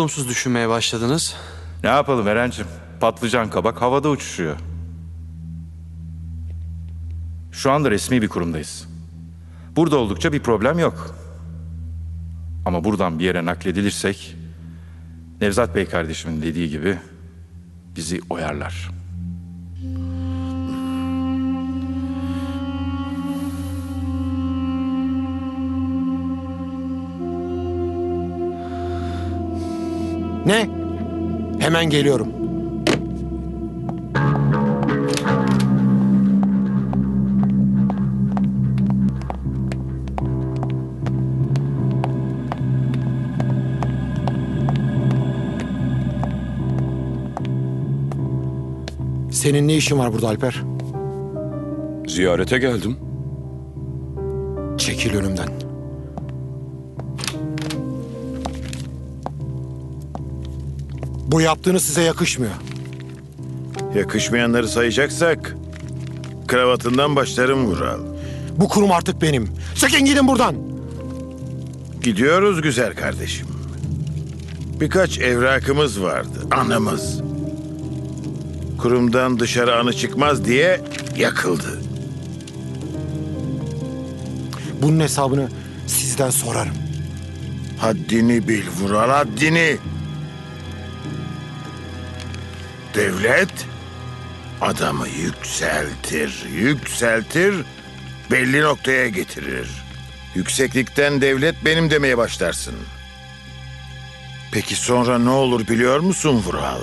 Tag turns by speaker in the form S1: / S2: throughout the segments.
S1: olumsuz düşünmeye başladınız?
S2: Ne yapalım Eren'cim? Patlıcan kabak havada uçuşuyor. Şu anda resmi bir kurumdayız. Burada oldukça bir problem yok. Ama buradan bir yere nakledilirsek, Nevzat Bey kardeşimin dediği gibi bizi oyarlar.
S3: Ne? Hemen geliyorum. Senin ne işin var burada Alper?
S4: Ziyarete geldim.
S3: Çekil önümden. Bu yaptığınız size yakışmıyor.
S5: Yakışmayanları sayacaksak kravatından başlarım Vural.
S3: Bu kurum artık benim. Çekin gidin buradan.
S5: Gidiyoruz güzel kardeşim. Birkaç evrakımız vardı, anımız. Kurumdan dışarı anı çıkmaz diye yakıldı.
S3: Bunun hesabını sizden sorarım.
S5: Haddini bil Vural, haddini. Devlet adamı yükseltir, yükseltir, belli noktaya getirir. Yükseklikten devlet benim demeye başlarsın. Peki sonra ne olur biliyor musun Vural?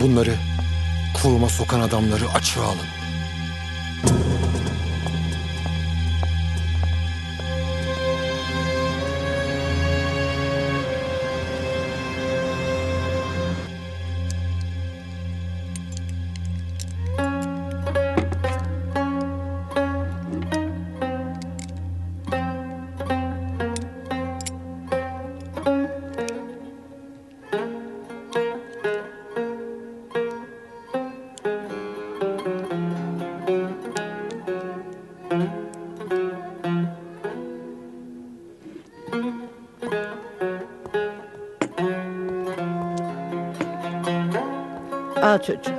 S3: Bunları kuruma sokan adamları açığa alın.
S6: Al çocuğum.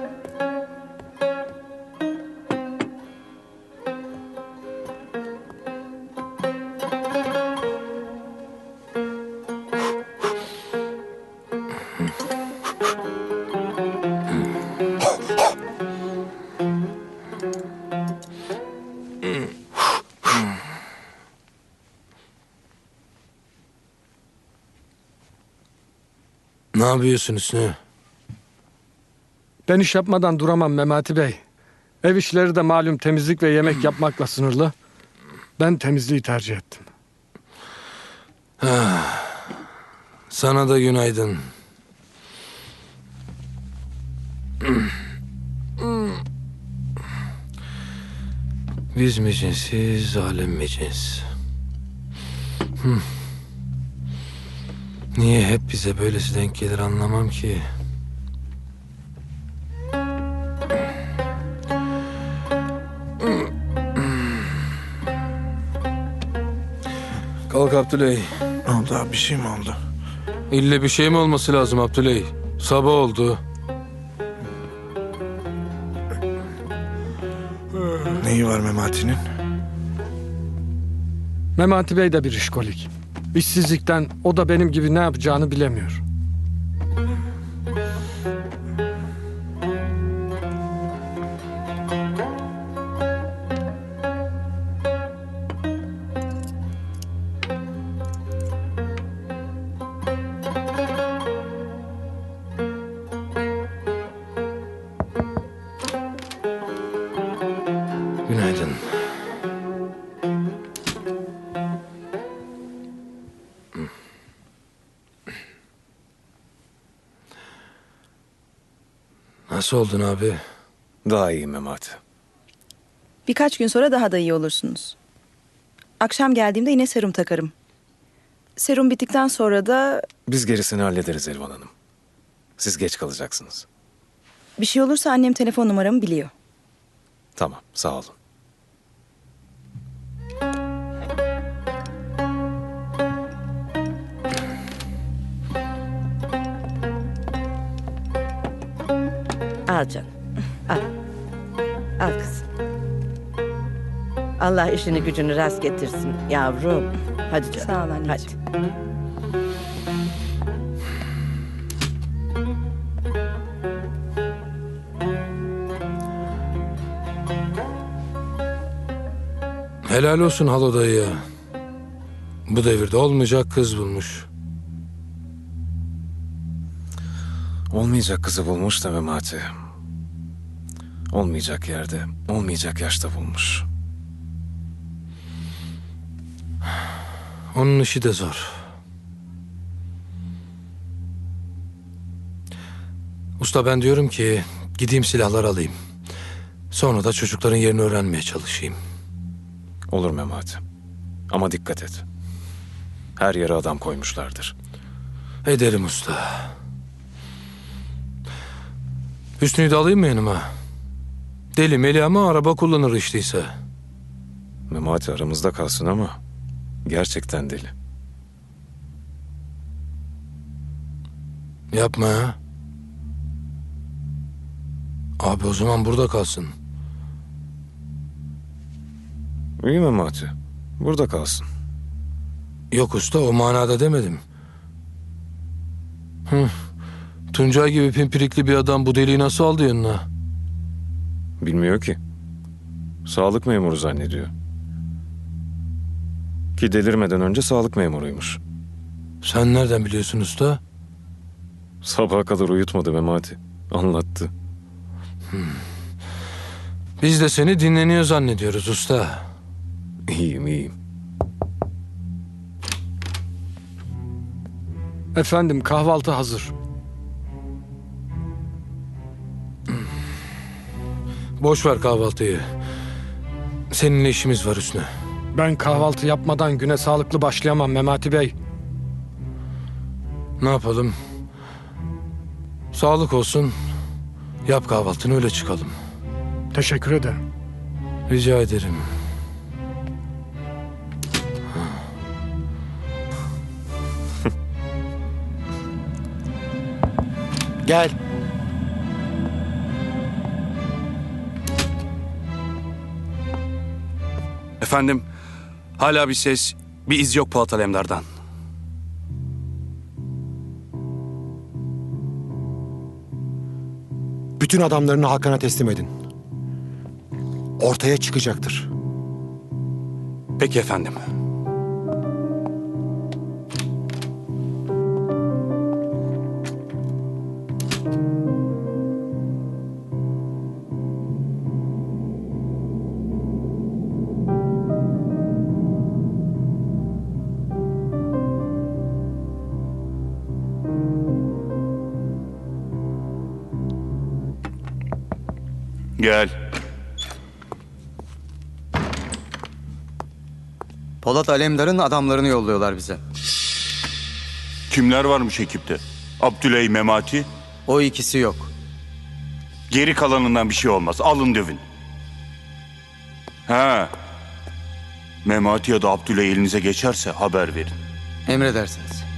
S7: Ne yapıyorsunuz ne?
S8: Ben iş yapmadan duramam Memati Bey. Ev işleri de malum temizlik ve yemek yapmakla sınırlı. Ben temizliği tercih ettim.
S7: Sana da günaydın. Biz mi cinsiz, alem mi cins? Hı. Niye hep bize böylesi denk gelir anlamam ki. Kalk Abdüley.
S4: Ne oldu abi? Bir şey mi oldu?
S7: İlle bir şey mi olması lazım Abdüley? Sabah oldu.
S4: Neyi var Memati'nin?
S8: Memati Bey de bir işkolik. İşsizlikten o da benim gibi ne yapacağını bilemiyor.
S7: Günaydın. Nasıl oldun abi?
S4: Daha iyi Memati.
S9: Birkaç gün sonra daha da iyi olursunuz. Akşam geldiğimde yine serum takarım. Serum bittikten sonra da
S10: Biz gerisini hallederiz Elvan Hanım. Siz geç kalacaksınız.
S9: bir şey olursa annem telefon numaramı biliyor.
S10: Tamam, sağ olun.
S6: Al canım. Al. Al kızım. Allah işini gücünü rast getirsin yavrum. Hadi canım.
S9: Sağ ol anneciğim.
S6: Hadi.
S7: Helal olsun halo dayıya. Bu devirde olmayacak kız bulmuş.
S10: Olmayacak kızı bulmuş da Memati. Olmayacak yerde, olmayacak yaşta bulmuş.
S7: Onun işi de zor. Usta ben diyorum ki gideyim silahlar alayım. Sonra da çocukların yerini öğrenmeye çalışayım.
S10: Olur Memati. Ama dikkat et. Her yere adam koymuşlardır.
S7: Ederim usta. Hüsnü'yü de alayım mı yanıma? Deli meli ama araba kullanır işteyse.
S10: Memati aramızda kalsın ama gerçekten deli.
S7: Yapma ya. Abi o zaman burada kalsın.
S10: İyi Memati. Burada kalsın.
S7: Yok usta o manada demedim. Hı. Tuncay gibi pimpirikli bir adam bu deliği nasıl aldı yanına?
S10: Bilmiyor ki. Sağlık memuru zannediyor. Ki delirmeden önce sağlık memuruymuş.
S7: Sen nereden biliyorsun usta?
S10: Sabaha kadar uyutmadı Memati. Anlattı.
S7: Biz de seni dinleniyor zannediyoruz usta.
S10: İyiyim iyiyim.
S8: Efendim kahvaltı hazır.
S7: Boş ver kahvaltıyı. Seninle işimiz var Hüsnü.
S8: Ben kahvaltı yapmadan güne sağlıklı başlayamam Memati Bey.
S7: Ne yapalım? Sağlık olsun. Yap kahvaltını öyle çıkalım.
S8: Teşekkür ederim.
S7: Rica ederim.
S11: Gel. Efendim, hala bir ses, bir iz yok Polat Alemdar'dan.
S10: Bütün adamlarını Hakan'a teslim edin. Ortaya çıkacaktır.
S11: Peki efendim.
S12: Gel.
S13: Polat Alemdar'ın adamlarını yolluyorlar bize.
S12: Kimler varmış ekipte? Abdüley Memati.
S13: O ikisi yok.
S12: Geri kalanından bir şey olmaz. Alın dövün. Ha. Memati ya da Abdüley elinize geçerse haber verin.
S13: Emredersiniz.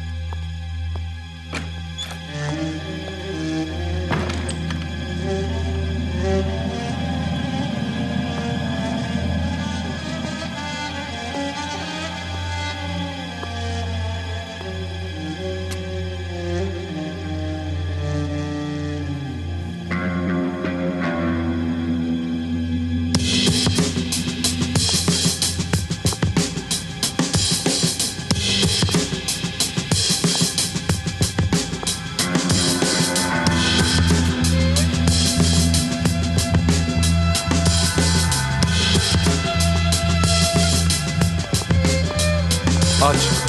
S11: Aç.